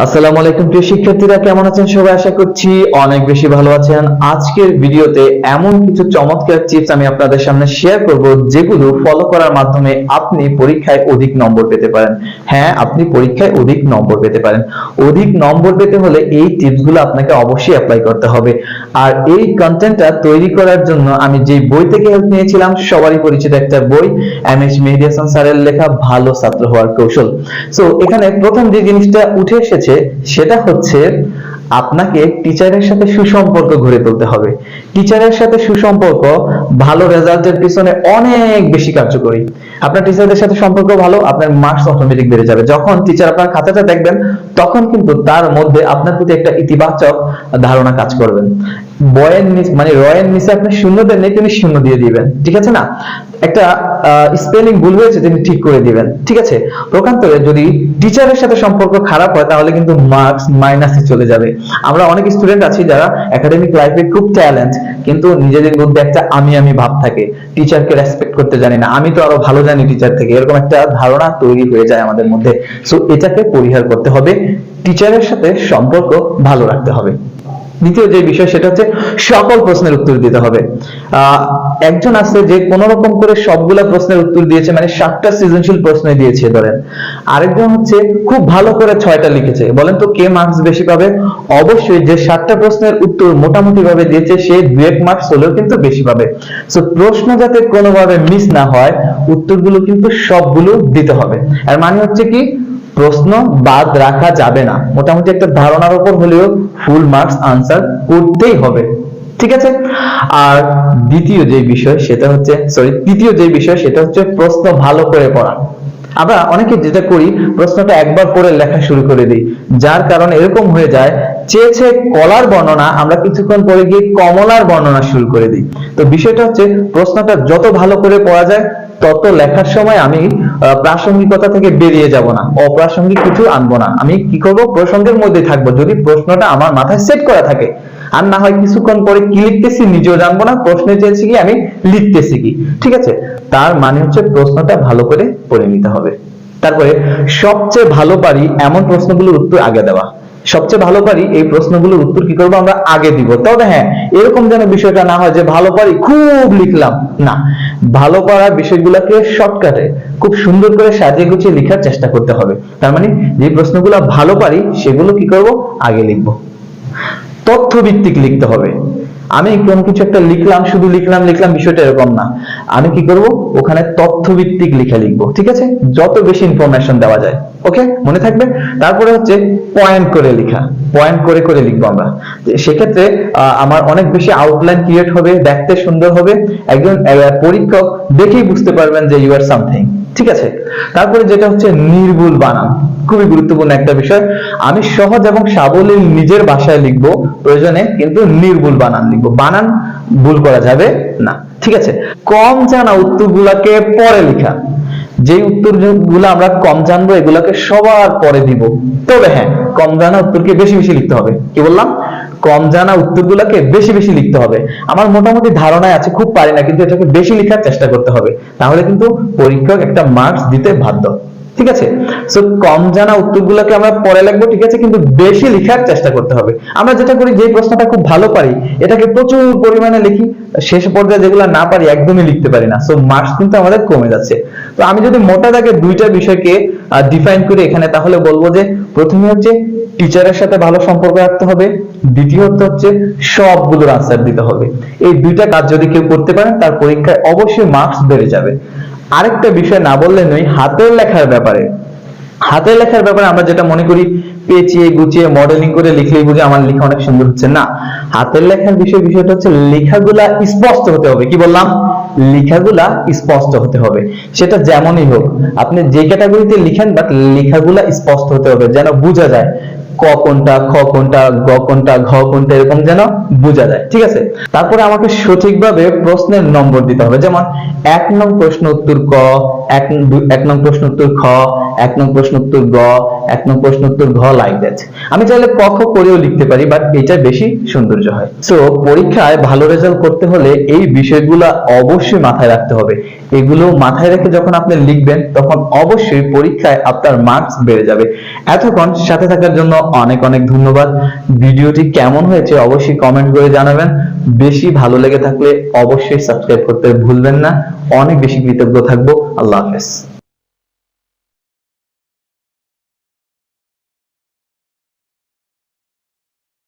আসসালামু আলাইকুম, প্রিয় শিক্ষার্থীরা, কেমন আছেন সবাই? আশা করছি অনেক বেশি ভালো আছেন। আজকের ভিডিওতে এমন কিছু চমৎকার টিপস আমি আপনাদের সামনে শেয়ার করব, যেগুলো ফলো করার মাধ্যমে আপনি পরীক্ষায় অধিক নম্বর পেতে পারেন। হ্যাঁ আপনি পরীক্ষায় অধিক নম্বর পেতে পারেন। অধিক নম্বর পেতে হলে এই টিপসগুলো আপনাকে অবশ্যই অ্যাপ্লাই করতে হবে। আর এই কন্টেন্টটা তৈরি করার জন্য আমি যে বই থেকে হেল্প নিয়েছিলাম, সবারই পরিচিত একটা বই এম এস মেহেদি হাসান স্যারের লেখা, ভালো ছাত্র হওয়ার কৌশল। সো এখানে প্রথম যে জিনিসটা উঠে এসেছে সেটা হচ্ছে আপনাকে টিচারের সাথে সুসম্পর্ক গড়ে তুলতে হবে। টিচারের সাথে সুসম্পর্ক ভালো রেজাল্টের পিছনে অনেক বেশি কার্যকরী। আপনার টিচারদের সাথে সম্পর্ক ভালো, আপনার মার্কস অটোমেটিক বেড়ে যাবে। যখন টিচার আপনার খাতাটা দেখবেন, তখন কিন্তু তার মধ্যে আপনার প্রতি একটা ইতিবাচক ধারণা কাজ করবেন বয়ের মানে রয়ের নিচে আপনি শূন্য দেন তিনি শূন্য দিয়ে দিবেন। ঠিক আছে না? একটা স্পেলিং ভুল হয়েছে তিনি ঠিক করে দিবেন, ঠিক আছে? প্রকান্তরে যদি টিচারের সাথে সম্পর্ক খারাপ হয়, তাহলে কিন্তু মার্কস মাইনাসে চলে যাবে। আমরা অনেক স্টুডেন্ট আছি যারা একাডেমিক লাইফে খুব ট্যালেন্ট কিন্তু নিজেদের মধ্যে একটা আমি আমি ভাব থাকে। টিচারকে রেসপেক্ট করতে জানি না। আমি তো আরও ভালো জানি টিচার থেকে। এরকম একটা ধারণা তৈরি হয়ে যায় আমাদের মধ্যে। সো এটাকে পরিহার করতে হবে। টিচারের সাথে সম্পর্ক ভালো রাখতে হবে। দ্বিতীয় যে বিষয় সেটা হচ্ছে সকল প্রশ্নের উত্তর দিতে হবে। একজন আছে যে কোন রকম করে সবগুলা প্রশ্নের উত্তর দিয়েছে মানে সাতটা সৃজনশীল প্রশ্ন দিয়েছে ধরেন। আরেকজন হচ্ছে খুব ভালো করে ছয়টা লিখেছে। বলেন তো কে মার্কস বেশি পাবে? অবশ্যই যে সাতটা প্রশ্নের উত্তর মোটামুটি ভাবে দিয়েছে, সে দু এক মার্কস হলেও কিন্তু বেশি পাবে। সো প্রশ্ন যাতে কোনোভাবে মিস না হয়, উত্তরগুলো কিন্তু সবগুলো দিতে হবে। আর মানে হচ্ছে কি? প্রশ্ন বাদ রাখা যাবে না। মোটামুটি একটা ধারণার উপর হলেও ফুল মার্কস আনসার করতেই হবে। ঠিক আছে? আর দ্বিতীয় যে বিষয়, সেটা হচ্ছে সরি তৃতীয় যে বিষয়, সেটা হচ্ছে প্রশ্ন ভালো করে পড়া। আমরা অনেকে যেটা করি, প্রশ্নটা একবার পড়ে লেখা শুরু করে দিই। যার কারণে এরকম হয়ে যায়, চেয়েছে কলার বর্ণনা, আমরা কিছুক্ষণ পরে গিয়ে কমলার বর্ণনা শুরু করে দিই। তো বিষয়টা হচ্ছে, প্রশ্নটা যত ভালো করে পড়া যায় তত লেখার সময় আমি প্রাসঙ্গিকতা থেকে বেরিয়ে যাব না, অপ্রাসঙ্গিক কিছু আনব না। আমি কি করব? প্রসঙ্গের মধ্যে থাকব। যদি প্রশ্নটা আমার মাথায় সেট করা থাকে, আর না হয় কিছুক্ষণ পরে কি লিখতেছি নিজেও জানব না, প্রশ্নে চেয়েছি কি আমি লিখতেছি কি। ঠিক আছে? তার মানে হচ্ছে প্রশ্নটা ভালো করে পড়ে নিতে হবে। তারপরে, সবচেয়ে ভালো পারি এমন প্রশ্নগুলোর উত্তর আগে দেওয়া। সবচেয়ে ভালো পারি এই প্রশ্নগুলোর উত্তর কি করব আমরা আগে দিব। তবে হ্যাঁ এরকম যেন বিষয়টা না হয় যে ভালো পারি খুব লিখলাম, না। ভালো পারার বিষয়গুলোকে শর্টকাটে খুব সুন্দর করে সাজিয়ে গুছিয়ে লেখার চেষ্টা করতে হবে। তার মানে যে প্রশ্নগুলো ভালো পারি সেগুলো কি করব? আগে লিখব। তথ্য ভিত্তিক লিখতে হবে। আমি কোন কিছু একটা লিখলাম, শুধু লিখলাম লিখলাম, বিষয়টা এরকম না। আমি কি করব? ওখানে তথ্য ভিত্তিক লিখে লিখব, ঠিক আছে? যত বেশি ইনফরমেশন দেওয়া যায়। ওকে মনে থাকবে? তারপরে হচ্ছে পয়েন্ট করে লেখা। পয়েন্ট করে করে লিখব আমরা। সেক্ষেত্রে আমার অনেক বেশি আউটলাইন ক্রিয়েট হবে, দেখতে সুন্দর হবে। একজন পরীক্ষক দেখেই বুঝতে পারবেন যে ইউ আর সামথিং ঠিক আছে? তারপরে যেটা হচ্ছে নির্ভুল বানান। খুবই গুরুত্বপূর্ণ একটা বিষয়। আমি সহজ এবং সাবলীল নিজের ভাষায় লিখব, প্রয়োজনে কিন্তু নির্ভুল বানান লিখব। বানান ভুল করা যাবে না। ঠিক আছে? কম জানা উত্তরগুলাকে পরে লেখা। যে উত্তরগুলো আমরা কম জানব, এগুলাকে সবার পরে দিব তবে হ্যাঁ কম জানা উত্তরকে বেশি বেশি লিখতে হবে। কি বললাম? কম জানা উত্তরগুলোকে বেশি বেশি লিখতে হবে। আমার মোটামুটি ধারণায় আছে, খুব পারি না, কিন্তু এটাকে বেশি লেখার চেষ্টা করতে হবে। তাহলে কিন্তু পরীক্ষক একটা মার্কস দিতে বাধ্য। ঠিক আছে? সো কম জানা উত্তরগুলোকে আমরা পরে লিখব, ঠিক আছে? কিন্তু বেশি লেখার চেষ্টা করতে হবে। আমরা যেটা করি, যে প্রশ্নটা খুব ভালো পারি, এটাকে প্রচুর পরিমাণে লিখি, শেষ পর্যায়ে যেগুলো না পারি, একদমই লিখতে পারি না। সো মার্কস কিন্তু আমাদের কমে যাচ্ছে। তো আমি যদি মোটা দাগে দুইটা বিষয়কে ডিফাইন করি এখানে, তাহলে বলব যে, প্রথমে হচ্ছে টিচারের সাথে ভালো সম্পর্ক রাখতে হবে। দ্বিতীয়ত হচ্ছে সবগুলোর আনসার দিতে হবে। এই দুইটা কাজ যদি কেউ করতে পারেন, তার পরীক্ষায় অবশ্যই মার্কস বেড়ে যাবে। আরেকটা বিষয় না বললে নয়, হাতের লেখার ব্যাপারে। হাতের লেখার ব্যাপারে আমরা যেটা মনে করি, পেঁচিয়ে গুছিয়ে মডেলিং করে লিখলেই বুঝে আমার লেখা অনেক সুন্দর হচ্ছে। না, হাতের লেখার বিষয়, বিষয়টা হচ্ছে লেখাগুলা স্পষ্ট হতে হবে। কি বললাম? লেখাগুলা স্পষ্ট হতে হবে। সেটা যেমনই হোক, আপনি যে ক্যাটাগরিতে লিখেন বাট লেখাগুলা স্পষ্ট হতে হবে, যেন বোঝা যায়। ক কোনটা খ কোনটা গ কোনটা ঘ কোনটা এরকম যেন বোঝা যায়, ঠিক আছে? তারপরে আমাকে সঠিকভাবে প্রশ্নের নম্বর দিতে হবে, যেমন এক নং প্রশ্ন উত্তর ক, এক এক নং প্রশ্ন উত্তর খ, এক নং প্রশ্ন উত্তর গ, এক নং প্রশ্ন উত্তর ঘ লাইক দ্যাট আমি চাইলে ক খ করেও লিখতে পারি বাট এটা বেশি সৌন্দর্য হয়। সো পরীক্ষায় ভালো রেজাল্ট করতে হলে এই বিষয়গুলো অবশ্যই মাথায় রাখতে হবে। এগুলো মাথায় রেখে যখন আপনি লিখবেন, তখন অবশ্যই পরীক্ষায় আপনার মার্কস বেড়ে যাবে। এতক্ষণ সাথে থাকার জন্য অনেক অনেক ধন্যবাদ। ভিডিওটি কেমন হয়েছে অবশ্যই কমেন্ট করে জানাবেন। বেশি ভালো লেগে থাকলে অবশ্যই সাবস্ক্রাইব করতে ভুলবেন না। অনেক বেশি কৃতজ্ঞ থাকব। আল্লাহ হাফেজ।